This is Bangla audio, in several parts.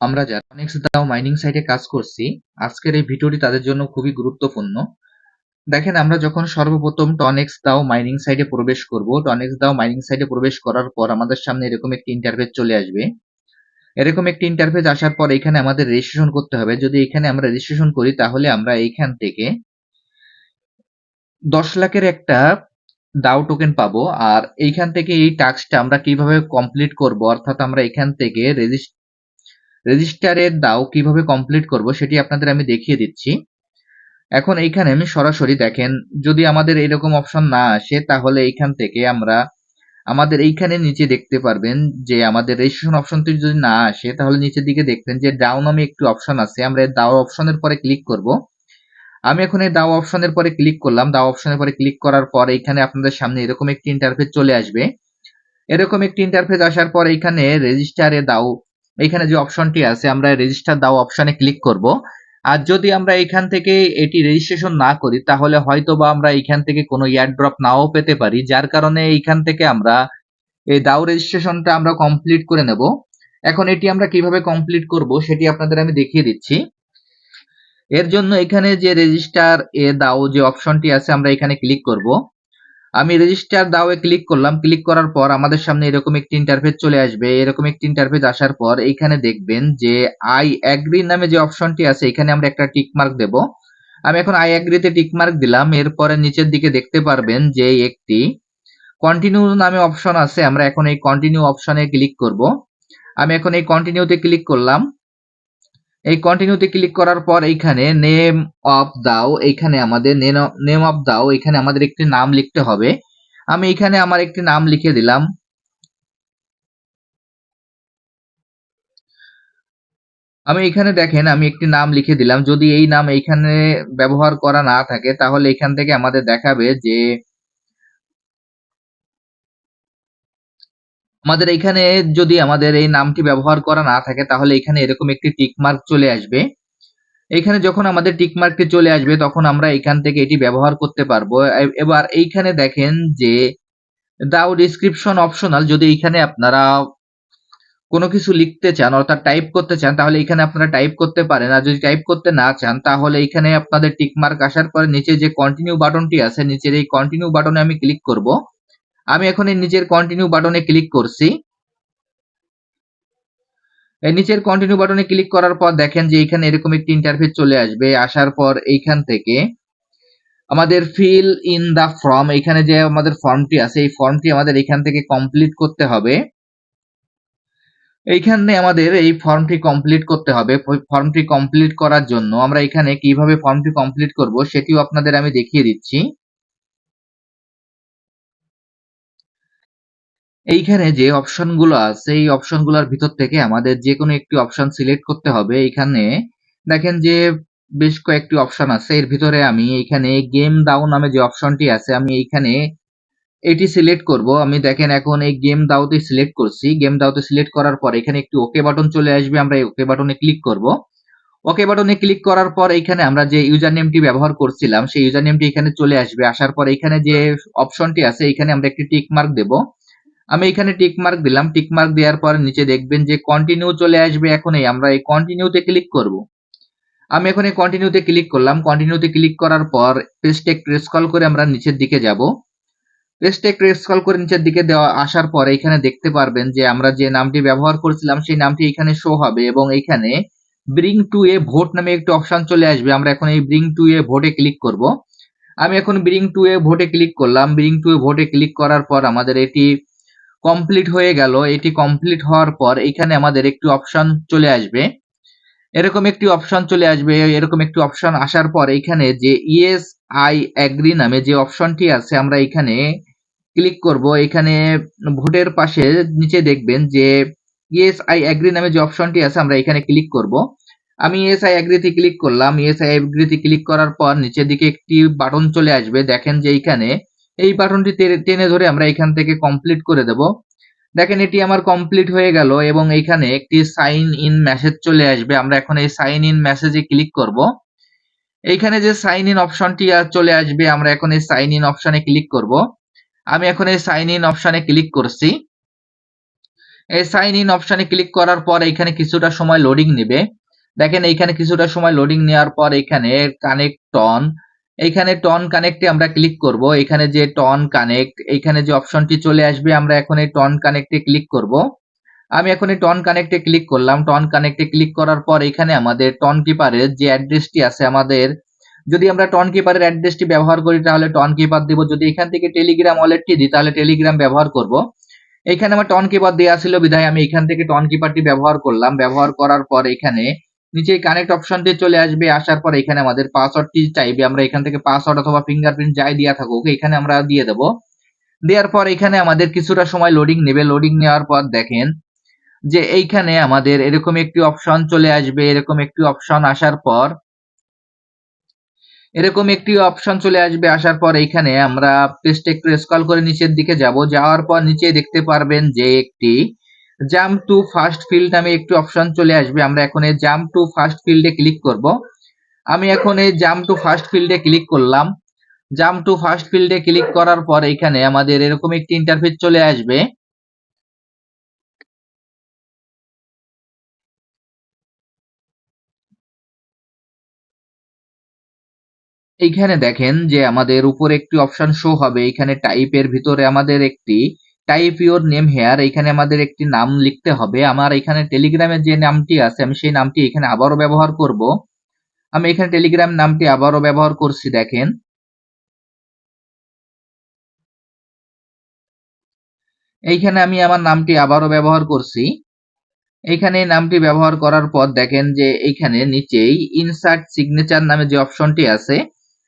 আমরা যারা অনেক্স দাও মাইনিং সাইটে কাজ করছি, আজকের এই ভিডিওটি তাদের জন্য খুবই গুরুত্বপূর্ণ। দেখেন, আমরা যখন সর্বপ্রথম টনেক্স দাও মাইনিং সাইটে প্রবেশ করব টনেক্স দাও মাইনিং সাইটে প্রবেশ করার পর আমাদের সামনে এরকম একটি ইন্টারফেস চলে আসবে। এরকম একটি ইন্টারফেস আসার পর এখানে আমাদের রেজিস্ট্রেশন করতে হবে। যদি এখানে আমরা রেজিস্ট্রেশন করি, তাহলে আমরা এইখান থেকে দশ লাখের একটা দাও টোকেন পাবো। আর এইখান থেকে এই টাস্কটা আমরা কীভাবে কমপ্লিট করব, অর্থাৎ আমরা এখান থেকে রেজিস্টারের দাও কীভাবে কমপ্লিট করব সেটি আপনাদের আমি দেখিয়ে দিচ্ছি। এখন এইখানে আমি সরাসরি দেখেন, যদি আমাদের এরকম অপশন না আসে, তাহলে এইখান থেকে আমরা আমাদের এইখানে নিচে দেখতে পারবেন যে আমাদের রেজিস্ট্রেশন অপশনটি যদি না আসে, তাহলে নিচের দিকে দেখবেন যে ডাউ নামে একটি অপশন আছে। আমরা দাও অপশনের পরে ক্লিক করব। আমি এখন এই দাও অপশনের পরে ক্লিক করলাম। দাও অপশনের পরে ক্লিক করার পর এইখানে আপনাদের সামনে এরকম একটি ইন্টারফেস চলে আসবে। এরকম একটি ইন্টারফেস আসার পর এইখানে রেজিস্টারে দাও এইখানে যে অপশনটি আছে, আমরা রেজিস্টার দাও অপশনে ক্লিক করব। আর যদি আমরা এখান থেকে এটি রেজিস্ট্রেশন না করি, তাহলে হয়তো বা আমরা এখান থেকে কোনো ইয়ারড্রপ নাও পেতে পারি, যার কারণে এইখান থেকে আমরা এই দাও রেজিস্ট্রেশনটা আমরা কমপ্লিট করে নেব। এখন এটি আমরা কীভাবে কমপ্লিট করব, সেটি আপনাদের আমি দেখিয়ে দিচ্ছি। এর জন্য এখানে যে রেজিস্টার এ দাও যে অপশনটি আছে, আমরা এখানে ক্লিক করব। আমি রেজিস্টার দাওয়ে ক্লিক করলাম। ক্লিক করার পর আমাদের সামনে এরকম একটি ইন্টারফেস চলে আসবে। এরকম একটি ইন্টারফেস আসার পর এইখানে দেখবেন যে আই অ্যাগ্রি নামে যে অপশনটি আছে, এখানে আমরা একটা টিক মার্ক দেব। আমি এখন আই অ্যাগ্রিতে টিক মার্ক দিলাম। এরপরে নিচের দিকে দেখতে পারবেন যে একটি কন্টিনিউ নামে অপশন আছে। আমরা এখন এই কন্টিনিউ অপশনে ক্লিক করব। আমি এখন এই কন্টিনিউতে ক্লিক করলাম। এই কন্টিনিউতে ক্লিক করার পর এইখানে নেম অফ দাও এইখানে আমাদের নেম অফ দাও এখানে আমাদের একটি নাম লিখতে হবে। আমি এখানে আমার একটি নাম লিখে দিলাম। আমি এখানে দেখেন, আমি একটি নাম লিখে দিলাম। যদি এই নাম এইখানে ব্যবহার করা না থাকে, তাহলে এখান থেকে আমাদের দেখাবে যে আমাদের এখানে যদি আমাদের এই নামটি ব্যবহার করা না থাকে, তাহলে এখানে এরকম একটি টিক মার্ক চলে আসবে। এখানে যখন আমাদের টিক মার্কটি চলে আসবে, তখন আমরা এখান থেকে এটি ব্যবহার করতে পারব। এবার এইখানে দেখেন যে দাও ডিসক্রিপশন অপশনাল যদি এখানে আপনারা কোনো কিছু লিখতে চান, অর্থাৎ টাইপ করতে চান, তাহলে এখানে আপনারা টাইপ করতে পারেন। আর যদি টাইপ করতে না চান, তাহলে এখানে আপনাদের টিক মার্ক আসার পরে নিচে যে কন্টিনিউ বাটনটি আছে, নিচের এই কন্টিনিউ বাটনে আমি ক্লিক করব। আমি এখন এই নিচের কন্টিনিউ বাটনে ক্লিক করছি। এই নিচের কন্টিনিউ বাটনে ক্লিক করার পর দেখেন যে এখানে এরকম একটি ইন্টারফেস চলে আসবে। আসার পর এইখান থেকে আমাদের ফিল ইন দা ফর্ম এখানে যে আমাদের ফর্মটি আছে, এই ফর্মটি আমাদের এখান থেকে কমপ্লিট করতে হবে। এইখানে আমাদের এই ফর্মটি কমপ্লিট করতে হবে। ফর্মটি কমপ্লিট করার জন্য আমরা এখানে কীভাবে ফর্মটি কমপ্লিট করব সেটিও আপনাদের আমি দেখিয়ে দিচ্ছি। এইখানে যে অপশনগুলো আছে, এই অপশনগুলোর ভিতর থেকে আমাদের যে কোনো একটি অপশন সিলেক্ট করতে হবে। এখানে দেখেন যে বেশ কয়েকটি অপশন আছে। এর ভিতরে আমি এখানে গেম দাও নামে যে অপশনটি আছে, আমি এইখানে এটি সিলেক্ট করব। আমি দেখেন এখন এই গেম দাওতে সিলেক্ট করছি। গেম দাওতে সিলেক্ট করার পর এখানে একটি ওকে বাটন চলে আসবে। আমরা এই ওকে বাটনে ক্লিক করব। ওকে বাটনে ক্লিক করার পর এখানে আমরা যে ইউজার নেমটি ব্যবহার করছিলাম, সেই ইউজার নেমটি এখানে চলে আসবে। আসার পর এখানে যে অপশনটি আছে এখানে আমরা একটি টিক মার্ক দেব। আমি এখানে টিক মার্ক দিলাম। টিক মার্ক দেওয়ার পর নিচে দেখবেন যে কন্টিনিউ চলে আসবে এখন আমরা এই কন্টিনিউতে ক্লিক করব। আমি এখন এই কন্টিনিউতে ক্লিক করলাম। কন্টিনিউতে ক্লিক করার পর পেজটা একটু স্ক্রল করে আমরা নিচের দিকে যাব। পেজটা একটু স্ক্রল করে নিচের দিকে দেওয়া আসার পর এখানে দেখতে পারবেন যে আমরা যে নামটি ব্যবহার করছিলাম সেই নামটি এখানে শো হবে এবং এখানে ব্রিং টু এ ভোট নামে একটি অপশন চলে আসবে। আমরা এখন এই ব্রিং টু এ ভোটে ক্লিক করব। আমি এখন ব্রিং টু এ ভোটে ক্লিক করলাম ব্রিং টু এ ভোটে ক্লিক করার পর আমাদের এটি কমপ্লিট হয়ে গেল, এটি কমপ্লিট হওয়ার পর এখানে আমাদের একটি অপশন চলে আসবে। এরকম একটি অপশন চলে আসবে, এরকম একটি অপশন আসার পর এখানে যে ইএস আই অ্যাগ্রি নামে যে অপশনটি আছে, আমরা এখানে ক্লিক করব। এখানে ভোটের পাশে নিচে দেখবেন যে ইএস আই অ্যাগ্রি নামে যে অপশনটি আছে, আমরা এখানে ক্লিক করব। আমি ইএস আই অ্যাগ্রিতে ক্লিক করলাম। ইএস আই অ্যাগ্রিতে ক্লিক করার পর নিচের দিকে একটি বাটন চলে আসবে। দেখেন যে এইখানে এই বাটনটি টেনে ধরে আমরা এখান থেকে কমপ্লিট করে দেব। দেখেন এটি আমার কমপ্লিট হয়ে গেল এবং এখানে একটি সাইন ইন মেসেজ চলে আসবে। আমরা এখন এই সাইন ইন মেসেজে ক্লিক করব। এইখানে যে সাইন ইন অপশনটি চলে আসবে, আমরা এখন এই সাইন ইন অপশনে ক্লিক করব। আমি এখন এই সাইন ইন অপশনে ক্লিক করছি। এই সাইন ইন অপশনে ক্লিক করার পর এখানে কিছুটা সময় লোডিং নেবে। দেখেন এইখানে কিছুটা সময় লোডিং নেওয়ার পর এখানে কানেক্ট টন এইখানে টন কানেক্টে আমরা ক্লিক করব। এখানে যে টন কানেক্ট এইখানে যে অপশনটি চলে আসবে, আমরা এখন এই টন কানেক্টে ক্লিক করব। আমি এখন এই টন কানেক্টে ক্লিক করলাম। টন কানেক্টে ক্লিক করার পর এখানে আমাদের টন কিপারের যে অ্যাড্রেসটি আছে আমাদের, যদি আমরা টন কিপারের অ্যাড্রেসটি ব্যবহার করি, তাহলে টন কিপার দিব। যদি এখান থেকে টেলিগ্রাম ওয়ালেটটি দিই, তাহলে টেলিগ্রাম ব্যবহার করব। এখানে আমার টন কিপার দেওয়া ছিল বিধায় আমি এখান থেকে টন কিপারটি ব্যবহার করলাম। ব্যবহার করার পর এখানে নিচে কানেক্ট অপশনটি চলে আসবে, আসার পর এখানে আমাদের পাসওয়ার্ডটি চাইবে। আমরা এখান থেকে পাসওয়ার্ড অথবা ফিঙ্গারপ্রিন্ট যাই দিয়া থাকুক, এখানে আমরা দিয়ে দেব। দেওয়ার পর এখানে আমাদের কিছুটা সময় লোডিং নেবে। লোডিং নেওয়ার পর দেখেন যে এইখানে আমাদের এরকম একটি অপশন চলে আসবে, এরকম একটি অপশন আসার পর, এরকম একটি অপশন চলে আসবে আসার পর এইখানে আমরা পেজটা একটু স্ক্রল করে নিচের দিকে যাব। যাওয়ার পর নিচে দেখতে পারবেন যে একটি জাম্প টু ফার্স্ট ফিল্ড নামে একটি অপশন চলে আসবে। আমরা এখন এই জাম্প টু ফার্স্ট ফিল্ডে ক্লিক করব। আমি এখন এই জাম্প টু ফার্স্ট ফিল্ডে ক্লিক করলাম। জাম্প টু ফার্স্ট ফিল্ডে ক্লিক করার পর এখানে আমাদের এরকম একটি ইন্টারফেস চলে আসবে। এইখানে দেখেন যে আমাদের উপরে একটি অপশন শো হবে। এখানে টাইপের ভিতরে আমাদের একটি টাইপ ইউর নেম হেয়ার এখানে আমাদের একটি নাম লিখতে হবে। আমার এখানে টেলিগ্রামের যে নামটি আছে, আমি সেই নামটি এখানে আবারও ব্যবহার করব। আমি এখানে টেলিগ্রাম নামটি আবারও ব্যবহার করছি, দেখেন। এইখানে আমি আমার নামটি আবারও ব্যবহার করছি। এইখানে নামটি ব্যবহার করার পর দেখেন যে এইখানে নিচেই ইনসার্ট সিগনেচার নামে যে অপশনটি আছে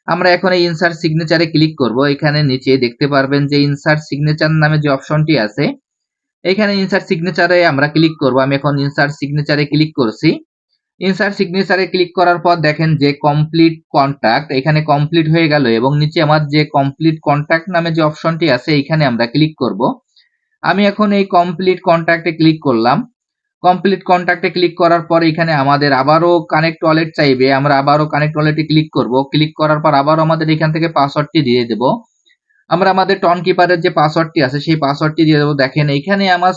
আমরা এখন এই ইনসার্ট সিগনেচারে ক্লিক করব। এখানে নিচে দেখতে পারবেন যে ইনসার্ট সিগনেচার নামে যে অপশনটি আছে, এখানে ইনসার্ট সিগনেচারে আমরা ক্লিক করব। আমি এখন ইনসার্ট সিগনেচারে ক্লিক করছি। ইনসার্ট সিগনেচারে ক্লিক করার পর দেখেন যে কমপ্লিট কন্ট্যাক্ট এখানে কমপ্লিট হয়ে গেল এবং নিচে আমার যে কমপ্লিট কন্ট্যাক্ট নামে যে অপশনটি আছে, এখানে আমরা ক্লিক করব। আমি এখন এই কমপ্লিট কন্ট্যাক্টে ক্লিক করলাম। কমপ্লিট কন্ট্যাক্টে ক্লিক করার পর এখানে আমাদের আবারও কানেক্ট ওয়ালেট চাইবে। আমরা আবারও কানেক্ট ওয়ালেটে ক্লিক করব। ক্লিক করার পর আবারও আমাদের এখান থেকে পাসওয়ার্ডটি দিয়ে দেব। আমরা আমাদের টন কিপারের যে পাসওয়ার্ডটি আছে, সেই পাসওয়ার্ডটি দিয়ে দেবো। দেখেন, এখানে আমার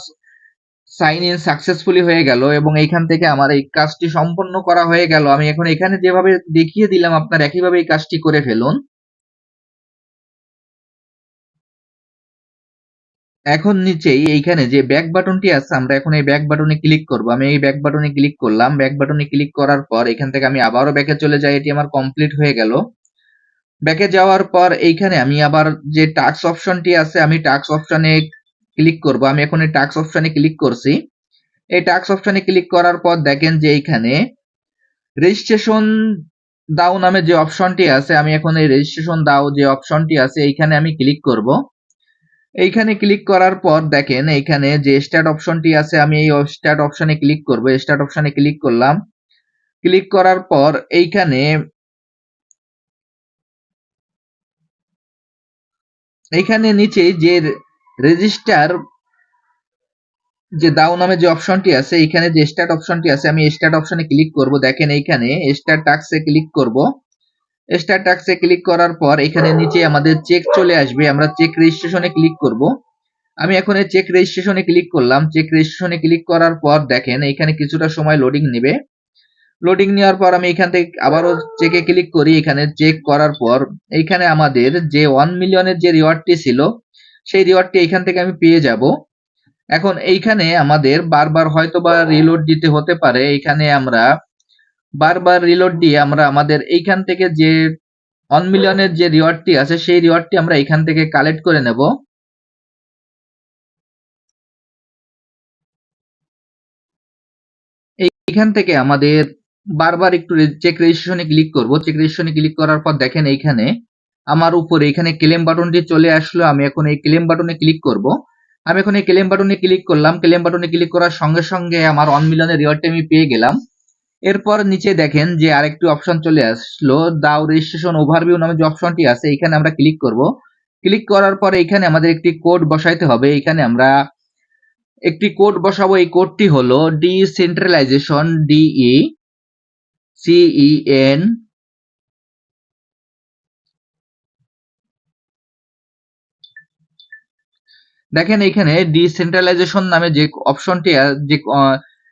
সাইন ইন সাকসেসফুলি হয়ে গেল এবং এইখান থেকে আমার এই কাজটি সম্পন্ন করা হয়ে গেল। আমি এখন এখানে যেভাবে দেখিয়ে দিলাম, আপনার একইভাবে এই কাজটি করে ফেলুন। এখন নিচেই এইখানে যে ব্যাক বাটনটি আছে, আমরা এখন এই ব্যাক বাটনে ক্লিক করব। আমি এই ব্যাক বাটনে ক্লিক করলাম। ব্যাক বাটনে ক্লিক করার পর এখান থেকে আমি আবারও ব্যাকে চলে যাই। এটি আমার কমপ্লিট হয়ে গেল। ব্যাকে যাওয়ার পর এইখানে আমি আবার যে টাক্স অপশনটি আছে, আমি টাক্স অপশনে ক্লিক করব। আমি এখন এই টাক্স অপশনে ক্লিক করছি। এই টাক্স অপশনে ক্লিক করার পর দেখেন যে এইখানে রেজিস্ট্রেশন দাও নামে যে অপশনটি আছে, আমি এখন এই রেজিস্ট্রেশন দাও যে অপশনটি আছে, এইখানে আমি ক্লিক করব। এইখানে ক্লিক করার পর দেখেন এইখানে যে স্টার্ট অপশনটি আছে, আমি এই স্টার্ট অপশনে ক্লিক করব। স্টার্ট অপশনে ক্লিক করলাম। ক্লিক করার পর এইখানে এইখানে নিচে যে রেজিস্টার যে দাও নামে যে অপশনটি আছে, এইখানে যে স্টার্ট অপশনটি আছে, আমি স্টার্ট অপশনে ক্লিক করব। দেখেন এইখানে স্টার্ট টাক্সে ক্লিক করব। স্টার টাক্সে ক্লিক করার পর এখানে নিচে আমাদের চেক চলে আসবে। আমরা চেক রেজিস্ট্রেশনে ক্লিক করব। আমি এখন এই চেক রেজিস্ট্রেশনে ক্লিক করলাম। চেক রেজিস্ট্রেশনে ক্লিক করার পর দেখেন এখানে কিছুটা সময় লোডিং নেবে। লোডিং নেওয়ার পর আমি এখান থেকে আবারও চেকে ক্লিক করি। এখানে চেক করার পর এইখানে আমাদের যে ওয়ান মিলিয়নের যে রিওয়ার্ডটি ছিল, সেই রিওয়ার্ডটি এখান থেকে আমি পেয়ে যাব। এখন এইখানে আমাদের বারবার হয়তো বা রিলোড দিতে হতে পারে। এখানে আমরা বারবার রিলোড দিয়ে আমরা আমাদের এইখান থেকে যে ওয়ান মিলিয়নের যে রিওয়ার্ডটি আছে, সেই রিওয়ার্ডটি আমরা এখান থেকে কালেক্ট করে নেব। এইখান থেকে আমাদের বারবার একটু চেক রেজিস্ট্রেশনে ক্লিক করব। চেক রেজিস্ট্রেশনে ক্লিক করার পর দেখেন এইখানে আমার উপরে এখানে ক্লেম বাটনটি চলে আসলো। আমি এখন এই ক্লেম বাটনে ক্লিক করব। আমি এখন এই ক্লেম বাটনে ক্লিক করলাম। ক্লেম বাটনে ক্লিক করার সঙ্গে সঙ্গে আমার ওয়ান মিলিয়নের রিওয়ার্ডটি আমি পেয়ে গেলাম। এরপর নিচে দেখেন যে আরেকটি অপশন চলে আসলো, দাও রেজিস্ট্রেশন ওভারভিউ নামে যে অপশনটি আছে, এখানে আমরা ক্লিক করব। ক্লিক করার পরে এখানে আমাদের একটি কোড বসাইতে হবে। এখানে আমরা একটি কোড বসাবো। এই কোডটি হলো ডিসেন্ট্রালাইজেশন ডিই সিইএন দেখেন এইখানে ডিসেন্ট্রালাইজেশন নামে যে অপশনটি যে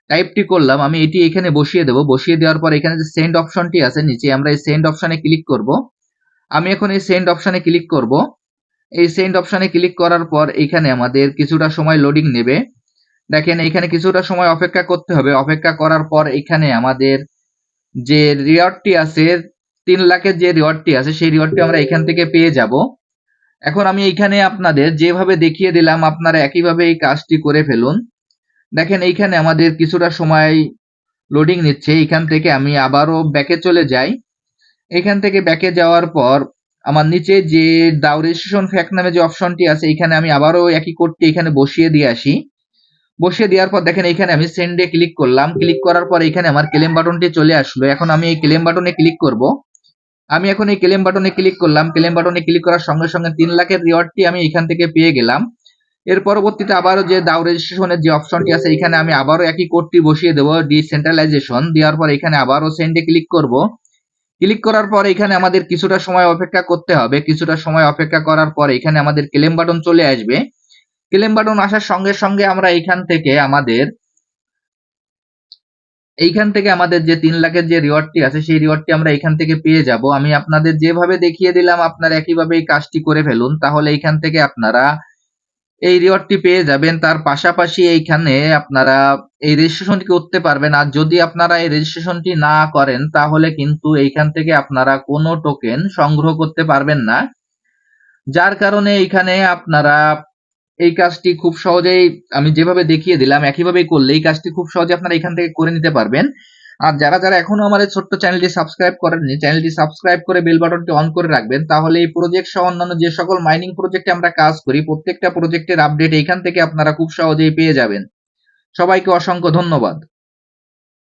টাইপটি করলাম, আমি এটি এখানে বসিয়ে দেব। বসিয়ে দেওয়ার পর এখানে যে সেন্ড অপশনটি আছে নিচে, আমরা এই সেন্ড অপশনে ক্লিক করব। আমি এখন এই সেন্ড অপশনে ক্লিক করব। এই সেন্ড অপশনে ক্লিক করার পর এখানে আমাদের কিছুটা সময় লোডিং নেবে। দেখেন, এখানে কিছুটা সময় অপেক্ষা করতে হবে। অপেক্ষা করার পর এখানে আমাদের যে রিওয়ার্ডটি আছে, তিন লাখের যে রিওয়ার্ডটি আছে, সেই রিওয়ার্ডটি আমরা এখান থেকে পেয়ে যাব। এখন আমি এইখানে আপনাদের যেভাবে দেখিয়ে দিলাম, আপনারা একইভাবে এই কাজটি করে ফেলুন। দেখেন এইখানে আমাদের কিছুটা সময় লোডিং নিচ্ছে। এখান থেকে আমি আবারও ব্যাকে চলে যাই। এখান থেকে ব্যাকে যাওয়ার পর আমার নিচে যে দাও রেজিস্ট্রেশন ফ্যাক্ট নামে যে অপশনটি আছে এখানে আমি আবারও একই কোডটি এখানে বসিয়ে দিয়ে আসি। বসিয়ে দেওয়ার পর দেখেন এখানে আমি সেন্ডে ক্লিক করলাম। ক্লিক করার পর এখানে আমার ক্লেম বাটনটি চলে আসলো। এখন আমি এই ক্লেম বাটনে ক্লিক করব। আমি এখন এই ক্লেম বাটনে ক্লিক করলাম। ক্লেম বাটনে ক্লিক করার সঙ্গে সঙ্গে তিন লাখের রিওয়ার্ডটি আমি এখান থেকে পেয়ে গেলাম। এর পরবর্তীতে আবারও যে দাও রেজিস্ট্রেশনের যে অপশনটি আছে, এখানে আমি আবারও একই কোডটি বসিয়ে দেবো ডিসেন্ট্রালাইজেশন দেওয়ার পর এখানে আবারও সেন্ডে ক্লিক করব। ক্লিক করার পর এখানে আমাদের কিছুটা সময় অপেক্ষা করতে হবে। কিছুটা সময় অপেক্ষা করার পর এখানে আমাদের ক্লেম বাটন চলে আসবে। ক্লেম বাটন আসার সঙ্গে সঙ্গে আমরা এখান থেকে আমাদের, এইখান থেকে আমাদের যে তিন লাখের যে রিওয়ার্ডটি আছে, সেই রিওয়ার্ডটি আমরা এখান থেকে পেয়ে যাব। আমি আপনাদের যেভাবে দেখিয়ে দিলাম, আপনারা একইভাবে এই কাজটি করে ফেলুন। তাহলে এখান থেকে আপনারা এই রিওয়ার্ডটি পেয়ে যাবেন। তার পাশাপাশি এইখানে আপনারা এই রেজিস্ট্রেশনটি করতে পারবেন। আর যদি আপনারা এই রেজিস্ট্রেশনটি না করেন, তাহলে কিন্তু এইখান থেকে আপনারা কোনো টোকেন সংগ্রহ করতে পারবেন না। যার কারণে এইখানে আপনারা এই কাজটি খুব সহজেই আমি যেভাবে দেখিয়ে দিলাম একইভাবেই করলে এই কাজটি খুব সহজে আপনারা এখান থেকে করে নিতে পারবেন। আর যারা যারা এখনও আমাদের ছোট্ট চ্যানেলটি সাবস্ক্রাইব করেননি চ্যানেলটি সাবস্ক্রাইব করে বেল বাটনটি অন করে রাখবেন, তাহলে এই প্রজেক্ট সহ অন্যান্য যে সকল মাইনিং প্রজেক্টে আমরা কাজ করি, প্রত্যেকটা প্রজেক্টের আপডেট এখান থেকে আপনারা খুব সহজেই পেয়ে যাবেন। সবাইকে অসংখ্য ধন্যবাদ।